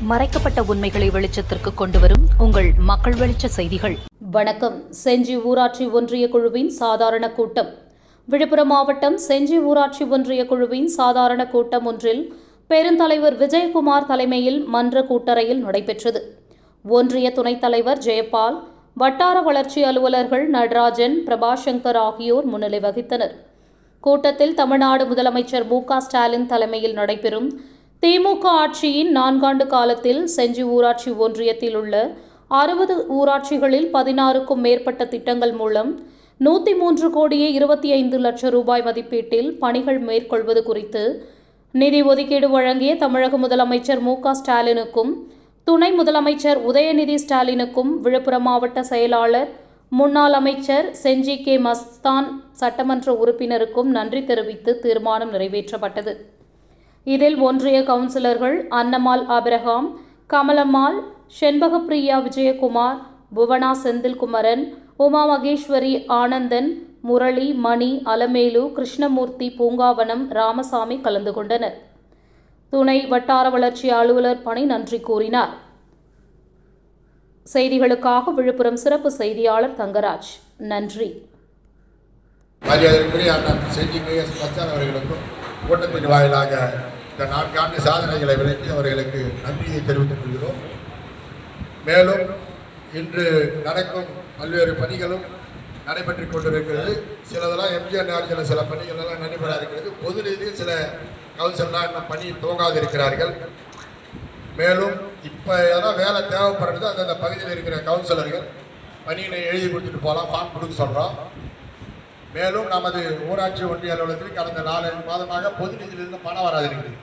மறைக்கப்பட்ட உண்மைகளை வெளிச்சத்திற்கு கொண்டுவரும் உங்கள் மக்கள் வெளிச்ச செய்திகள். வணக்கம். செஞ்சி ஊராட்சி ஒன்றிய குழுவின் சாதாரண கூட்டம். விழுப்புரம் மாவட்டம் செஞ்சி ஊராட்சி ஒன்றிய குழுவின் சாதாரண கூட்டம் ஒன்றில் பெருந்தலைவர் விஜயகுமார் தலைமையில் மன்ற கூட்டறையில் நடைபெற்றது. ஒன்றிய துணைத் தலைவர் ஜெயபால் வட்டார வளர்ச்சி அலுவலர்கள் நடராஜன் பிரபாசங்கர் ஆகியோர் முன்னிலை வகித்தனர். கூட்டத்தில் தமிழ்நாடு முதலமைச்சர் மு ஸ்டாலின் தலைமையில் நடைபெறும் திமுக ஆட்சியின் நான்காண்டு காலத்தில் செஞ்சி ஊராட்சி ஒன்றியத்தில் உள்ள அறுபது ஊராட்சிகளில் பதினாறுக்கும் மேற்பட்ட திட்டங்கள் மூலம் நூற்றி மூன்று கோடியே இருபத்தி ஐந்து லட்சம் ரூபாய் மதிப்பீட்டில் பணிகள் மேற்கொள்வது குறித்து நிதி ஒதுக்கீடு வழங்கிய தமிழக முதலமைச்சர் மு ஸ்டாலினுக்கும் துணை முதலமைச்சர் உதயநிதி ஸ்டாலினுக்கும் விழுப்புரம் மாவட்ட செயலாளர் முன்னாள் அமைச்சர் செஞ்சி கே மஸ்தான் சட்டமன்ற உறுப்பினருக்கும் நன்றி தெரிவித்து தீர்மானம் நிறைவேற்றப்பட்டது. இதில் ஒன்றிய கவுன்சிலர்கள் அன்னமால் ஆபிரகாம் கமலம்மாள் செண்பகப்பிரியா விஜயகுமார் புவனா செந்தில்குமரன் உமா மகேஸ்வரி ஆனந்தன் முரளி மணி அலமேலு கிருஷ்ணமூர்த்தி பூங்காவனம் ராமசாமி கலந்து கொண்டனர். துணை வட்டார வளர்ச்சி அலுவலர் பணி நன்றி கூறினார். செய்திகளுக்காக விழுப்புரம் சிறப்பு செய்தியாளர் தங்கராஜ். நன்றி. மரியாதைக்குரிய அண்ணன் செஞ்சி அவர்களுக்கும் கூட்டத்தின் வாயிலாக இந்த நான்காண்டு சாதனைகளை விளக்கி அவர்களுக்கு நன்றியை தெரிவித்துக் கொள்கிறோம். மேலும் இன்று நடக்கும் பல்வேறு பணிகளும் நடைபெற்றுக் கொண்டிருக்கிறது. சிலதெல்லாம் எம்ஜிஆர் நேரத்தில் சில பணிகள் எல்லாம் நடைபெற இருக்கிறது பொது ரீதியில் சில கவுன்சிலர்லாம் இன்னும் பணி துவங்காது இருக்கிறார்கள் மேலும் இப்போ எதனா வேலை தேவைப்படுறது அந்தந்த பகுதியில் இருக்கிற கவுன்சிலர்கள் பணியினை எழுதி கொடுத்துட்டு போகலாம் ஃபார்ம் கொடுக்க சொல்கிறோம் மேலும் நமது ஊராட்சி ஒன்றிய அலுவலகத்தில் கடந்த நாலஞ்சு மாதமாக பொது நிதியிலிருந்து பணம் வராது இருக்குது